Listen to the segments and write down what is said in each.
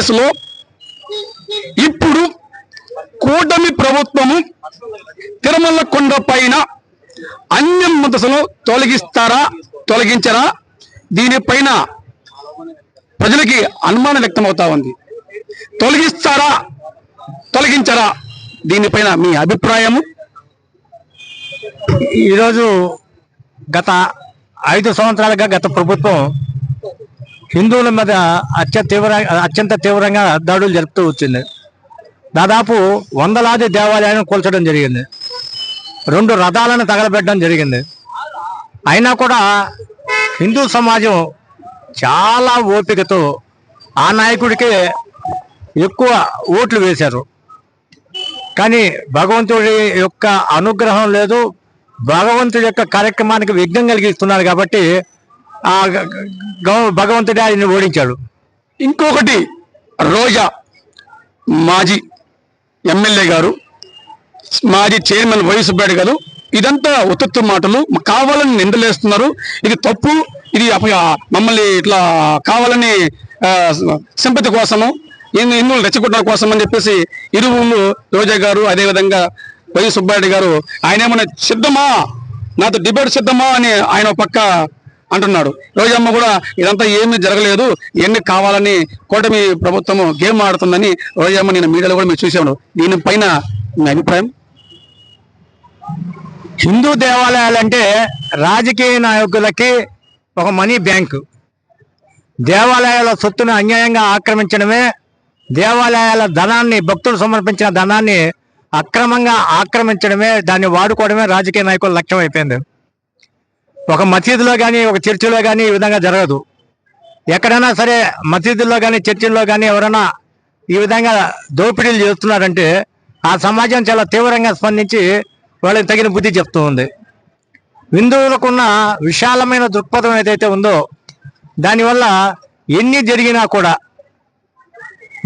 ఆంధ్రప్రదేశ్లో ఇప్పుడు కూటమి ప్రభుత్వము తిరుమల కొండ పైన అన్యం ముద్దసను తొలగిస్తారా తొలగించరా? దీనిపైన ప్రజలకి అనుమానం వ్యక్తమవుతా ఉంది. తొలగిస్తారా తొలగించరా? దీనిపైన మీ అభిప్రాయము? ఈరోజు గత ఐదు సంవత్సరాలుగా గత ప్రభుత్వం హిందువుల మీద అత్యంత తీవ్ర అత్యంత తీవ్రంగా దాడులు జరుపుతూ వచ్చింది. దాదాపు వందలాది దేవాలయాలను కూల్చడం జరిగింది. రెండు రథాలను తగలబెట్టడం జరిగింది. అయినా కూడా హిందూ సమాజం చాలా ఓపికతో ఆ నాయకుడికే ఎక్కువ ఓట్లు వేశారు. కానీ భగవంతుడి యొక్క అనుగ్రహం లేదు. భగవంతుడి యొక్క కార్యక్రమానికి విఘ్నం కలిగిస్తున్నారు కాబట్టి భగవంతుడే ఆయన్ని ఓడించాడు. ఇంకొకటి రోజా మాజీ ఎమ్మెల్యే గారు మాజీ చైర్మన్ వై సుబ్బారెడ్డి గారు ఇదంతా ఉత్తత్తు మాటలు కావాలని నిందలేస్తున్నారు. ఇది తప్పు ఇది మమ్మల్ని ఇట్లా కావాలని సింపతి కోసము ఎన్ని రెచ్చగొట్టడం కోసం అని చెప్పేసి ఇరువులు రోజా గారు అదేవిధంగా వై సుబ్బారెడ్డి గారు ఆయన ఏమైనా సిద్ధమా? నాతో డిబేట్ సిద్ధమా? అని ఆయన పక్క అంటున్నాడు. రోజమ్మ కూడా ఇదంతా ఏమీ జరగలేదు. ఎన్ని కావాలని కూటమి ప్రభుత్వము గేమ్ ఆడుతుందని రోజమ్మ నేను మీడియాలో కూడా మీరు చూసాను దీనిపైన మీ అభిప్రాయం? హిందూ దేవాలయాలంటే రాజకీయ నాయకులకి ఒక మనీ బ్యాంకు. దేవాలయాల సొత్తును అన్యాయంగా ఆక్రమించడమే దేవాలయాల ధనాన్ని భక్తులు సమర్పించిన ధనాన్ని అక్రమంగా ఆక్రమించడమే దాన్ని వాడుకోవడమే రాజకీయ నాయకుల లక్ష్యం అయిపోయింది. ఒక మసీదులో కానీ ఒక చర్చిలో కానీ ఈ విధంగా జరగదు. ఎక్కడైనా సరే మసీదుల్లో కానీ చర్చిల్లో కానీ ఎవరైనా ఈ విధంగా దోపిడీలు చేస్తున్నారంటే ఆ సమాజం చాలా తీవ్రంగా స్పందించి వాళ్ళకి తగిన బుద్ధి చెప్తూ ఉంది. హిందువులకున్న విశాలమైన దృక్పథం ఏదైతే ఉందో దానివల్ల ఎన్ని జరిగినా కూడా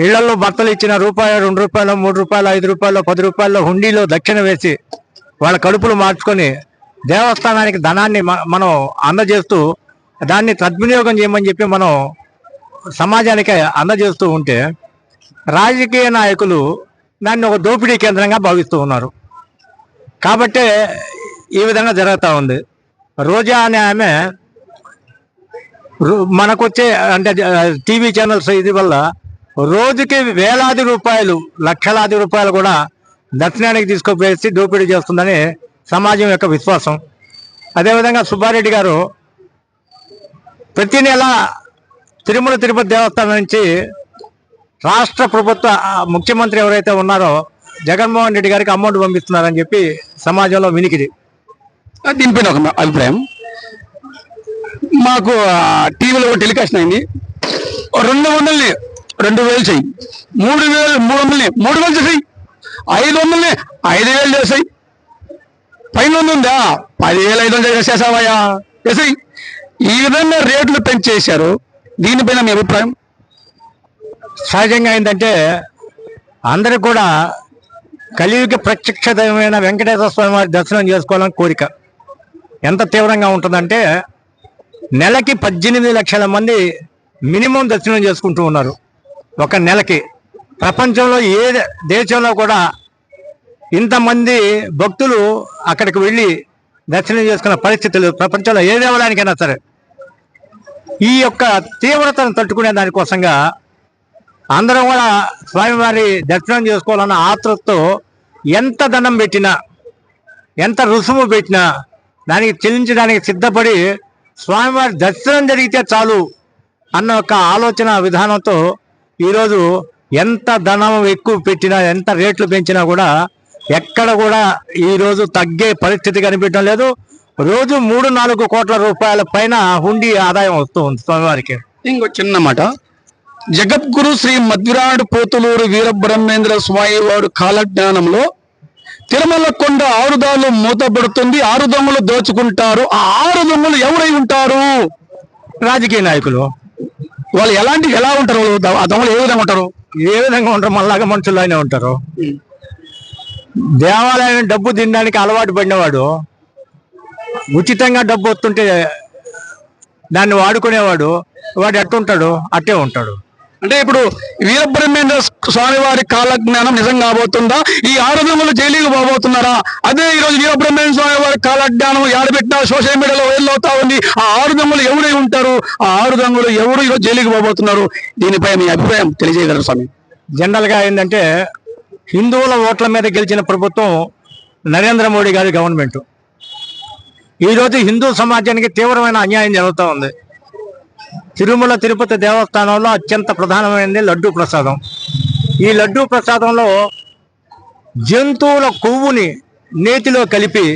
ఇళ్ళలో భర్తలు ఇచ్చిన రూపాయలు రెండు రూపాయలు మూడు రూపాయలు ఐదు రూపాయలు పది రూపాయలు హుండీలో దక్షిణ వేసి వాళ్ళ కడుపులు మార్చుకొని దేవస్థానానికి ధనాన్ని మనం అందజేస్తూ దాన్ని సద్వినియోగం చేయమని చెప్పి మనం సమాజానికి అందజేస్తూ ఉంటే రాజకీయ నాయకులు దాన్ని ఒక దోపిడీ కేంద్రంగా భావిస్తూ ఉన్నారు. కాబట్టే ఈ విధంగా జరుగుతూ ఉంది. రోజా అనే ఆమె మనకొచ్చే అంటే టీవీ ఛానల్స్ ఇది వల్ల రోజుకి వేలాది రూపాయలు లక్షలాది రూపాయలు కూడా దర్శనానికి తీసుకుపోయేసి దోపిడీ చేస్తుందని సమాజం యొక్క విశ్వాసం. అదేవిధంగా సుబ్బారెడ్డి గారు ప్రతి నెల తిరుమల తిరుపతి దేవస్థానం నుంచి రాష్ట్ర ప్రభుత్వ ముఖ్యమంత్రి ఎవరైతే ఉన్నారో జగన్మోహన్ రెడ్డి గారికి అమౌంట్ పంపిస్తున్నారని చెప్పి సమాజంలో వినికిడి. దీనిపైన ఒక అభిప్రాయం. మాకు టీవీలో ఒక టెలికాస్ట్ అయింది. రెండు వందలని రెండు వేలు చేయి. మూడు వేలు మూడు వందలని మూడు వేలు చేసాయి. ఐదు వందలని ఐదు వేలు చేసాయి. పైన ఉందా పదివేలు ఐదు వందలు చేసేసావయ్యా. చేసాయి ఈ విధంగా రేట్లు పెంచేశారు. దీనిపైన మీ అభిప్రాయం? సహజంగా ఏంటంటే అందరూ కూడా కలియుగ ప్రత్యక్ష వెంకటేశ్వర స్వామి వారి దర్శనం చేసుకోవాలని కోరిక. ఎంత తీవ్రంగా ఉంటుందంటే నెలకి పద్దెనిమిది లక్షల మంది మినిమం దర్శనం చేసుకుంటూ ఉన్నారు. ఒక నెలకి. ప్రపంచంలో ఏ దేశంలో కూడా ఇంతమంది భక్తులు అక్కడికి వెళ్ళి దర్శనం చేసుకున్న పరిస్థితులు ప్రపంచంలో ఏ దేవాలయానికైనా సరే ఈ యొక్క తీవ్రతను తట్టుకునే దానికోసంగా అందరం కూడా స్వామివారి దర్శనం చేసుకోవాలన్న ఆతృతతో ఎంత దండం పెట్టినా ఎంత రుసుము పెట్టినా దానికి చెల్లించడానికి సిద్ధపడి స్వామివారి దర్శనం జరిగితే చాలు అన్న ఒక ఆలోచన విధానంతో ఈరోజు ఎంత ధనం ఎక్కువ పెట్టినా ఎంత రేట్లు పెంచినా కూడా ఎక్కడ కూడా ఈరోజు తగ్గే పరిస్థితి కనిపించడం లేదు. రోజు మూడు నాలుగు కోట్ల రూపాయల పైన హుండీ ఆదాయం వస్తూ ఉంది స్వామివారికి. ఇంకో చిన్న మాట. జగద్గురు శ్రీ మధ్విరాడు పోతులూరు వీరబ్రహ్మేంద్ర స్వామి వారు కాలజ్ఞానంలో తిరుమల కొండ ఆరుదాలు మూతపడుతుంది. ఆరు దొంగలు దోచుకుంటారు. ఆ ఆరు దొంగలు ఎవరై ఉంటారు? రాజకీయ నాయకులు. వాళ్ళు ఎలాంటి ఎలా ఉంటారు? ఆ దొంగలు ఏ విధంగా ఉంటారు? ఏ విధంగా ఉంటారు? మళ్ళాగా మనుషుల్లోనే ఉంటారు. దేవాలయం డబ్బు తినడానికి అలవాటు పడినవాడు ఉచితంగా డబ్బు వస్తుంటే దాన్ని వాడుకునేవాడు. వాడు ఎట్టుంటాడు అట్టే ఉంటాడు. అంటే ఇప్పుడు వీరబ్రహ్మేంద్ర స్వామి వారి కాల జ్ఞానం నిజం కాబోతుందా? ఈ ఆరు దొంగలు జైలుకి పోబోతున్నారా? అదే ఈ రోజు వీరబ్రహ్మేంద్ర స్వామి వారి కాల జ్ఞానం యాడబెట్టినా సోషల్ మీడియాలో వైరల్ అవుతా ఉంది. ఆ ఆరు దొంగలు ఎవరై ఉంటారు? ఆ ఆరు దొంగలు ఎవరు ఈరోజు జైలుకి పోబోతున్నారు? దీనిపై మీ అభిప్రాయం తెలియజేయగలరు స్వామి. జనరల్గా ఏంటంటే హిందువుల ఓట్ల మీద గెలిచిన ప్రభుత్వం నరేంద్ర మోడీ గారి గవర్నమెంట్. ఈరోజు హిందూ సమాజానికి తీవ్రమైన అన్యాయం జరుగుతూ ఉంది. తిరుమల తిరుపతి దేవస్థానంలో అత్యంత ప్రధానమైనది లడ్డూ ప్రసాదం. ఈ లడ్డూ ప్రసాదంలో జంతువుల కొవ్వుని నేతిలో కలిపి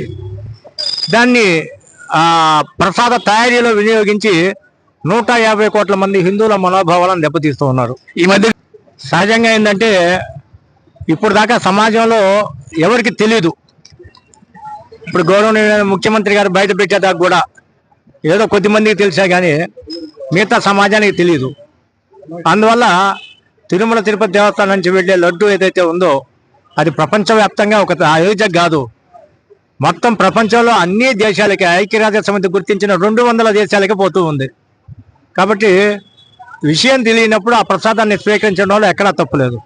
దాన్ని ఆ ప్రసాద తయారీలో వినియోగించి నూట యాభై కోట్ల మంది హిందువుల మనోభావాలను దెబ్బతీస్తూ ఉన్నారు. ఈ మధ్య సహజంగా ఏంటంటే ఇప్పుడు దాకా సమాజంలో ఎవరికి తెలియదు ఇప్పుడు గౌరవనీయ ముఖ్యమంత్రి గారు బయట పెట్టేదాకా కూడా ఏదో కొద్ది మందికి తెలిసా కానీ మిగతా సమాజానికి తెలియదు అందువల్ల తిరుమల తిరుపతి దేవస్థానం నుంచి వెళ్ళే లడ్డు ఏదైతే ఉందో అది ప్రపంచవ్యాప్తంగా ఒక అయోధ్య కాదు. మొత్తం ప్రపంచంలో అన్ని దేశాలకి ఐక్యరాజ్య సమితి గుర్తించిన రెండు వందల దేశాలకి పోతూ ఉంది. కాబట్టి విషయం తెలియనప్పుడు ఆ ప్రసాదాన్ని స్వీకరించడంలో ఎక్కడా తప్పులేదు